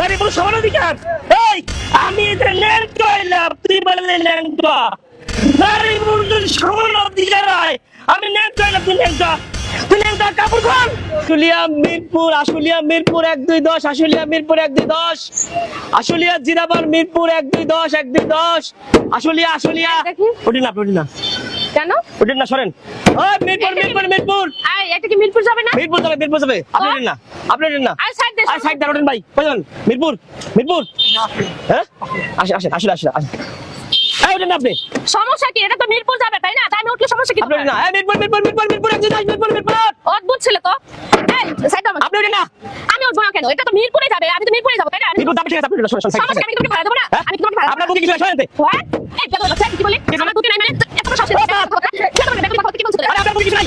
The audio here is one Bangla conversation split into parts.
নারী পুরুষ সমান অধিকার? এই আমি এটা ন্যাংট হইলাম তুই বললে ন্যাংট নারী পুরুষ সমান অধিকার হয়। আমি ন্যাংট হইলাম তুই ন্যাংট মিরপুর আশুলিয়া মিরপুর এক দুই দশ। আশুলিয়া মিরপুর এক দুই দশ। আশুলিয়া জিরাবার মিরপুর এক দুই দশ এক দুই দশ। আশুলিয়া আশুলিয়া। ওটি না ওটি না। কেন? ওটি না সরেন। ওই মিরপুর মিরপুর মিরপুর। এটা কি মিরপুর যাবে না? মিরপুর যাবে মিরপুর যাবে। আপনি না আপনি না। আর সাইড দে আর সাইড দাঁড় ওঠেন ভাই। কই মিরপুর মিরপুর। হ্যাঁ? আসেন আসেন আসেন আসেন আসেন। এই ওঠেন না আপনি। সমস্যা কি? এটা তো মিরপুর যাবে তাই না? আমি উঠলে সমস্যা কি না। মিরপুর মিরপুর মিরপুর মিরপুর মিরপুর মিরপুর অদ্ভুত ছিল তো। এই সাইড দাও আপনি ওঠেন না। আমি উঠবো না কেন? এটা তো মিরপুরে যাবে আমি তো মিরপুরে যাব তাই না? আমি- মিরপুর যাবে ঠিক আছে আপনি ওঠেন না, সরেন, সরেন, সমস্যা আমি তোমাকে ভাড়া দেবো না? হ্যাঁ? আমি তোমাকে ভাড়া আপনার বুকে কিছু সরেন What? এই বেদর কি বলি? আমার বুকে নাই মানে এত বড় সাহস নেই। বেদর বাচ্চা, বেদর বাচ্চা, কি বলছো? আরে আপনার বুকে কিছু নাই।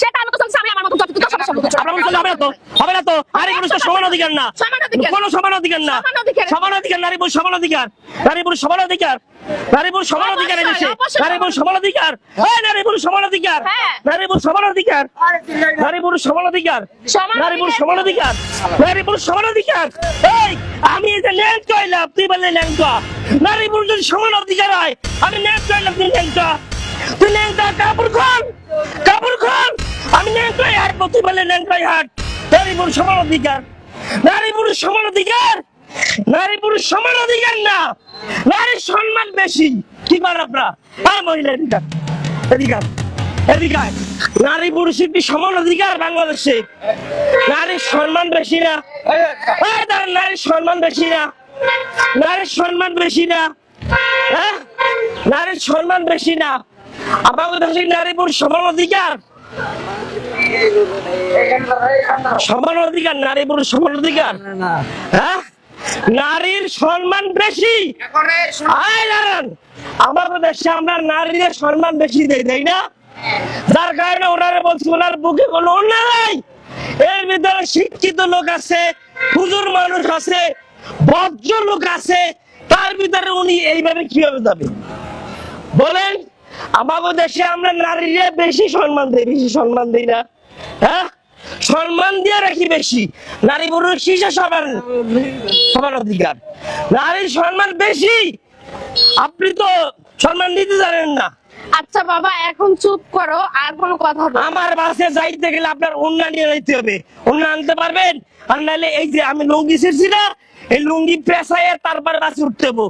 সেটা আমি তো শুনছি, আমি আমার মতো যতটুকু সমস্যা বলছি। আপনার বলতে হবে না তো হবে না তো নারী পুরুষ তো সমান অধিকার না কোনো সমান অধিকার না সমান অধিকার। নারী পুরুষ সমান অধিকার নারী পুরুষ সমান অধিকার নারী পুরুষ সমান অধিকার অবশ্যই, নারী পুরুষ সমান অধিকার এই নারী পুরুষ সমান অধিকার হ্যাঁ। নারী পুরুষ সমান অধিকার নারী পুরুষ সমান অধিকার নারী পুরুষ সমান অধিকার নারী পুরুষ সমান অধিকার এই আমি এই যে ন্যায় কইলাম তুই বললে ন্যাংটা নারী পুরুষ যদি সমান অধিকার হয় আমি ন্যায় কইলাম তুই ন্যাংটা তুই ন্যাংটা কাপড় খোল কাপড় খোল আমি ন্যাংটাই হাট তুই বললে ন্যাংটাই হাট নারী পুরুষ সমান অধিকার। নারী পুরুষ সমান অধিকার? নারী পুরুষ সমান অধিকার না? নারীর সম্মান বেশি। কি করেন আপনারা? আর মহিলা অধিকার। অধিকার। অধিকার। নারী পুরুষের কি সমান অধিকার বাংলাদেশে? নারীর সম্মান বেশি না? এই দাঁড়ান, নারীর সম্মান বেশি না? নারীর সম্মান বেশি না? হ্যাঁ নারীর সম্মান বেশি না? আমাদের দেশে নারী পুরুষ সমান অধিকার? সমান অধিকার নারী পুরুষ সমান অধিকার? হ্যাঁ? নারীর সম্মান বেশি। আমাদের দেশে আমরা নারীদের সম্মান বেশি দেই তাই না? যার কারণে ওনারা বলছি ওনার বুকে কোনো অন্যায় নাই। এর ভিতরে শিক্ষিত লোক আছে হুজুর মানুষ আছে ভদ্র লোক আছে তার ভিতরে উনি এইভাবে কীভাবে যাবে? বলেন। আমাদের দেশে আমরা নারীরা বেশি সম্মান দেই বেশি সম্মান দেই না। হ্যাঁ? সম্মান দিয়ে রাখি বেশি। নারী পুরুষ কিসে সমান সমান অধিকার। নারীর সম্মান বেশি। আপনি তো সম্মান দিতে জানেন না। আচ্ছা বাবা এখন চুপ করো আর কোনো কথা। আমার বাসে যাইতে গেলে আপনার অন্য নিয়ে যাইতে হবে। অন্য আনতে পারবেন? আর নাহলে এই যে আমি লুঙ্গি ছিঁড়ছি না এই লুঙ্গি পেশায় তারপর উঠতে হব।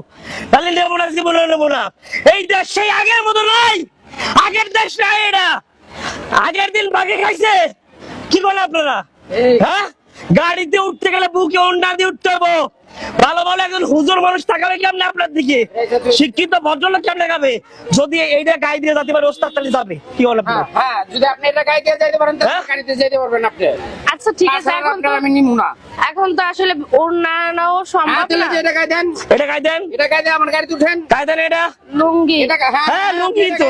তাহলে নেব না জীবনে নেব না। এই দেশ সেই আগের মতো নাই। আগের দেশ নাই এটা। আগের দিন খাইছে। কি বলেন আপনারা? হ্যাঁ? গাড়িতে উঠতে গেলে বুকে অন্যা দিয়ে উঠতে হব। ভালো ভালো একজন হুজুর মানুষ তাকাবে কেমনে আপনার দিকে? শিক্ষিত ভদ্রলোক কেমনে গাবে যদি এইটা গায়ে দিয়ে যেতে পারে ওস্তাদ তাহলে যাবে। কি বলে হ্যাঁ, হ্যাঁ, যদি আপনি এটা যেতে পারেন হ্যাঁ? গাড়িতে যেতে পারবেন আপনি। আচ্ছা ঠিক আছে এখন তো আমি নিমু না। এখন তো আসলে অন্যান্য হ্যাঁ, সম্ভব না। এটা গায়ে দেন। এটা গায়ে দেন। এটা গায়ে দিয়ে আমার গাড়িতে উঠেন। গায়ে দেন এটা। লুঙ্গি। এটা হ্যাঁ, হ্যাঁ, লুঙ্গি তো।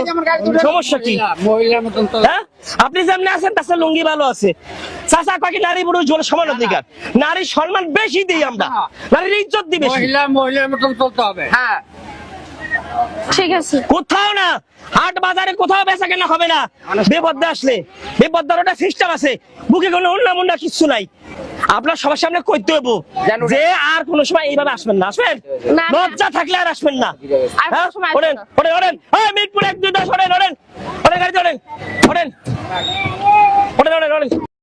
সমস্যা কি? মহিলার মতন তো। হ্যাঁ? আপনি যেমনি আছেন তার সাথে লুঙ্গি ভালো আছে। চাষা কয়েক নারী পুরুষ জোর সমান অধিকার? নারীর সম্মান বেশি দিই আমরা। হ্যাঁ। নারীর ইজ্জত দিই বেশি। মহিলা মহিলার মতন চলতে হবে। হ্যাঁ। ঠিক আছে। কোথাও না হাট বাজারে কোথাও বেচা কেনা হবে না। বেপদ্দা আসলে বেপদ্দার ওটা সিস্টেম আছে। বুকে কোনো অন্য মুন্ডা কিচ্ছু নাই। আপনার সবার সামনে কইতে হব যে আর কোন সময় এইভাবে আসবেন না আসবেন? না, না। লজ্জা থাকলে আর আসবেন না। ওরেন ওরেন ওরেন হ্যাঁ? মিরপুর এক দুই দশ ওরেন ওরেন ওরেন গাড়িতে ওরেন ওরেন ওরেন ওরেন ওরেন